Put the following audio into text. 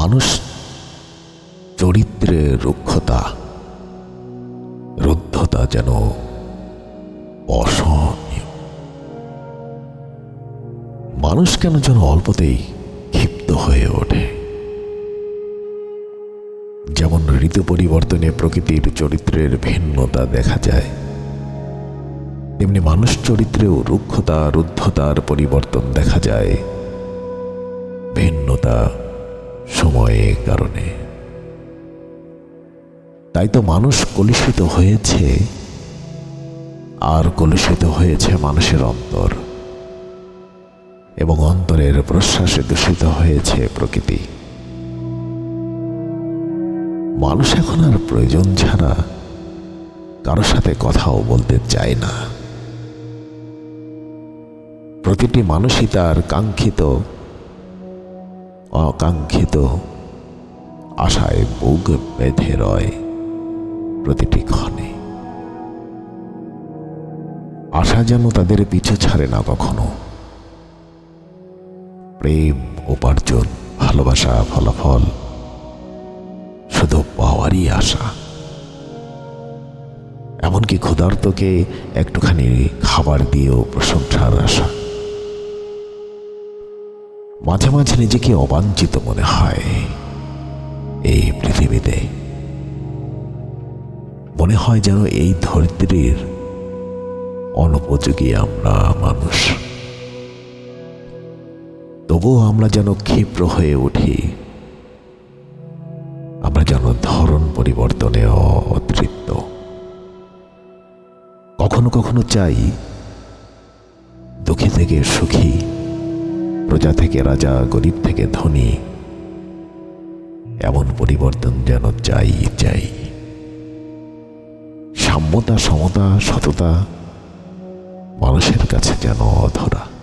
মানুষ চরিত্রে রুক্ষতা, রুদ্ধতা যেন অসহনীয়। মানুষ কেন যেন অল্পতেই ক্ষিপ্ত হয়ে ওঠে? যেমন ঋতু পরিবর্তনে প্রকৃতির চরিত্রের ভিন্নতা দেখা যায়, তেমনি মানুষ চরিত্রেও রুক্ষতা, রুদ্ধতার পরিবর্তন দেখা যায়। ভিন্নতা সময়ের কারণে। তাই তো মানুষ কলুষিত হয়েছে। আর কলুষিত হয়েছে মানুষের অন্তর। এবং অন্তরের প্রশ্বাসে দূষিত হয়েছে প্রকৃতি। মানুষ এখন আর প্রয়োজন ছাড়া কারোর সাথে কথাও বলতে চায় না। প্রতিটি মানুষই তার কাঙ্ক্ষিত অকাঙ্ক্ষিত আশায় বুক বেঁধে রয় প্রতিটি ক্ষণে। আশা যেন তাদের পিছু ছাড়ে না কখনো। প্রেম, উপার্জন, ভালোবাসা, ফলাফল শুধু পাওয়ারই আশা। এমনকি ক্ষুধার্তকে একটুখানি খাবার দিয়েও প্রশংসার আশা। মাঝে মাঝে নিজেকে অবাঞ্ছিত মনে হয় এই পৃথিবীতে। মনে হয় যেন এই ধরিত্রীর অনুপযোগী আমরা মানুষ। তবুও আমরা যেন ক্ষিপ্র হয়ে উঠি। আমরা যেন ধরন পরিবর্তনে অতৃপ্ত। কখনো কখনো চাই দুঃখী থেকে সুখী প্রজা থেকে রাজা, গরিব থেকে ধনী। এমন পরিবর্তন যেন চাই চাই। সাম্যতা, সমতা, সততা মানুষের কাছে যেন অধরা।